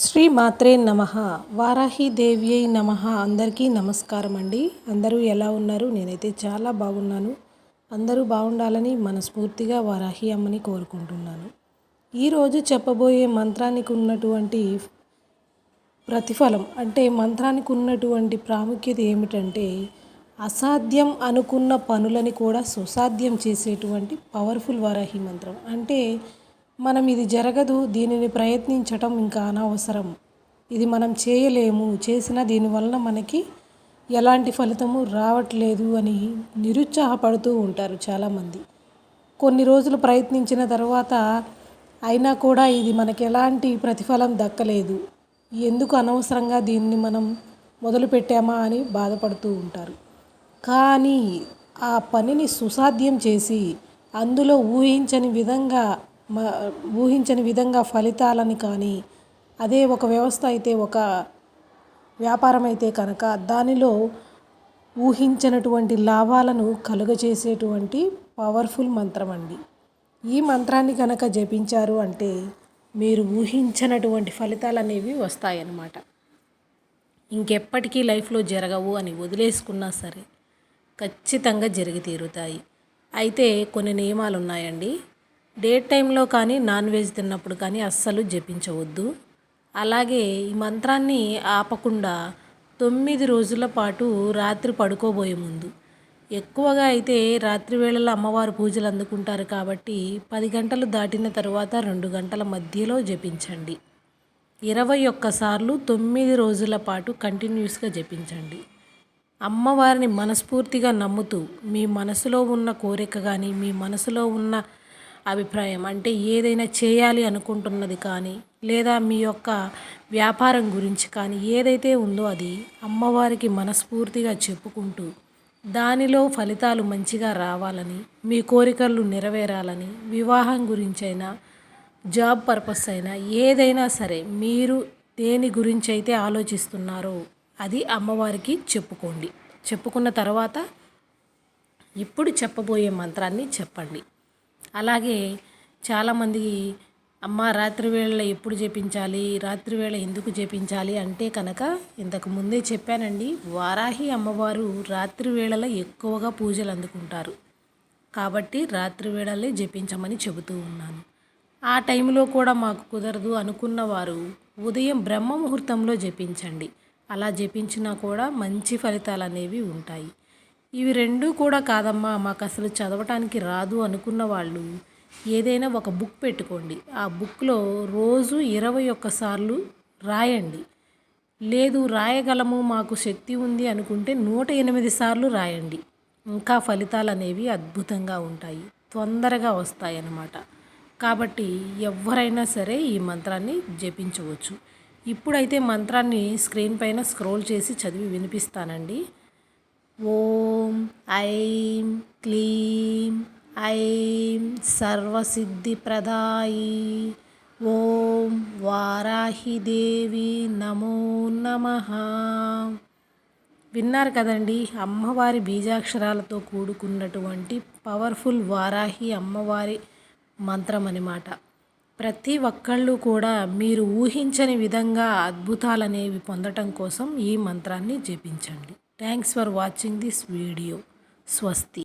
శ్రీ మాత్రే నమ. వారాహిదేవి నమ. అందరికీ నమస్కారం అండి. అందరూ ఎలా ఉన్నారు? నేనైతే చాలా బాగున్నాను. అందరూ బాగుండాలని మనస్ఫూర్తిగా వారాహి అమ్మని కోరుకుంటున్నాను. ఈరోజు చెప్పబోయే మంత్రానికి ఉన్నటువంటి ప్రతిఫలం అంటే మంత్రానికి ఉన్నటువంటి ప్రాముఖ్యత ఏమిటంటే అసాధ్యం అనుకున్న పనులని కూడా సుసాధ్యం చేసేటువంటి పవర్ఫుల్ వారాహి మంత్రం. అంటే మనం ఇది జరగదు దీనిని ప్రయత్నించటం ఇంకా అనవసరం. ఇది మనం చేయలేము చేసిన దీనివలన మనకి ఎలాంటి ఫలితము రావట్లేదు అని నిరుత్సాహపడుతూ ఉంటారు చాలామంది. కొన్ని రోజులు ప్రయత్నించిన తర్వాత అయినా కూడా ఇది మనకి ఎలాంటి ప్రతిఫలం దక్కలేదు. ఎందుకు అనవసరంగా దీన్ని మనం మొదలుపెట్టామా అని బాధపడుతూ ఉంటారు. కానీ ఆ పనిని సుసాధ్యం చేసి అందులో ఊహించని విధంగా ఊహించని విధంగా ఫలితాలని కానీ అదే ఒక వ్యవస్థ అయితే ఒక వ్యాపారం అయితే కనుక దానిలో ఊహించినటువంటి లాభాలను కలుగజేసేటువంటి పవర్ఫుల్ మంత్రం అండి. ఈ మంత్రాన్ని కనుక జపించారు అంటే మీరు ఊహించినటువంటి ఫలితాలు అనేవి వస్తాయన్నమాట. ఇంకెప్పటికీ లైఫ్లో జరగవు అని వదిలేసుకున్నా సరే ఖచ్చితంగా జరిగి తీరుతాయి. అయితే కొన్ని నియమాలు ఉన్నాయండి డే టైంలో కానీ నాన్ వెజ్ తిన్నప్పుడు కానీ అస్సలు జపించవద్దు. అలాగే ఈ మంత్రాన్ని ఆపకుండా తొమ్మిది రోజుల పాటు రాత్రి పడుకోబోయే ముందు. ఎక్కువగా అయితే రాత్రి వేళలో అమ్మవారు పూజలు అందుకుంటారు కాబట్టి పది గంటలు దాటిన తర్వాత రెండు గంటల మధ్యలో జపించండి. ఇరవై ఒక్కసార్లు తొమ్మిది రోజుల పాటు కంటిన్యూస్గా జపించండి. అమ్మవారిని మనస్ఫూర్తిగా నమ్ముతూ మీ మనసులో ఉన్న కోరిక కానీ మీ మనసులో ఉన్న అభిప్రాయం. అంటే ఏదైనా చేయాలి అనుకుంటున్నది కానీ లేదా మీ యొక్క వ్యాపారం గురించి కానీ ఏదైతే ఉందో అది అమ్మవారికి మనస్ఫూర్తిగా చెప్పుకుంటూ దానిలో ఫలితాలు మంచిగా రావాలని మీ కోరికలు నెరవేరాలని వివాహం గురించైనా జాబ్ పర్పస్ అయినా ఏదైనా సరే మీరు దేని గురించి అయితే ఆలోచిస్తున్నారో అది అమ్మవారికి చెప్పుకోండి. చెప్పుకున్న తర్వాత ఇప్పుడు చెప్పబోయే మంత్రాన్ని చెప్పండి. అలాగే చాలామంది అమ్మ రాత్రి వేళ ఎప్పుడు చేపించాలి రాత్రి వేళ ఎందుకు చేపించాలి అంటే కనుక ఇంతకు ముందే చెప్పానండి వారాహి అమ్మవారు రాత్రి వేళలో ఎక్కువగా పూజలు అందుకుంటారు. కాబట్టి రాత్రి వేళలే జపించమని చెబుతూ ఉన్నాను. ఆ టైంలో కూడా మాకు కుదరదు అనుకున్న వారు ఉదయం బ్రహ్మ ముహూర్తంలో జపించండి. అలా జపించినా కూడా మంచి ఫలితాలు అనేవి ఉంటాయి. ఇవి రెండూ కూడా కాదమ్మా మాకు అసలు చదవటానికి రాదు అనుకున్న వాళ్ళు. ఏదైనా ఒక బుక్ పెట్టుకోండి. ఆ బుక్లో రోజు ఇరవై ఒక్కసార్లు రాయండి. లేదు రాయగలము మాకు శక్తి ఉంది అనుకుంటే నూట ఎనిమిది సార్లు రాయండి. ఇంకా ఫలితాలు అనేవి అద్భుతంగా ఉంటాయి. తొందరగా వస్తాయన్నమాట. కాబట్టి ఎవరైనా సరే ఈ మంత్రాన్ని జపించవచ్చు. ఇప్పుడైతే మంత్రాన్ని స్క్రీన్ పైన స్క్రోల్ చేసి చదివి వినిపిస్తానండి. ఓం ఐం క్లీం ఐం సర్వసిద్ధిప్రదాయి. ఓం వారాహిదేవి నమో నమ. విన్నారు కదండి అమ్మవారి బీజాక్షరాలతో కూడుకున్నటువంటి పవర్ఫుల్ వారాహి అమ్మవారి మంత్రం అన్నమాట. ప్రతి ఒక్కళ్ళు కూడా మీరు ఊహించని విధంగా అద్భుతాలనేవి పొందటం కోసం ఈ మంత్రాన్ని జపించండి. Thanks for watching this video. Swasti.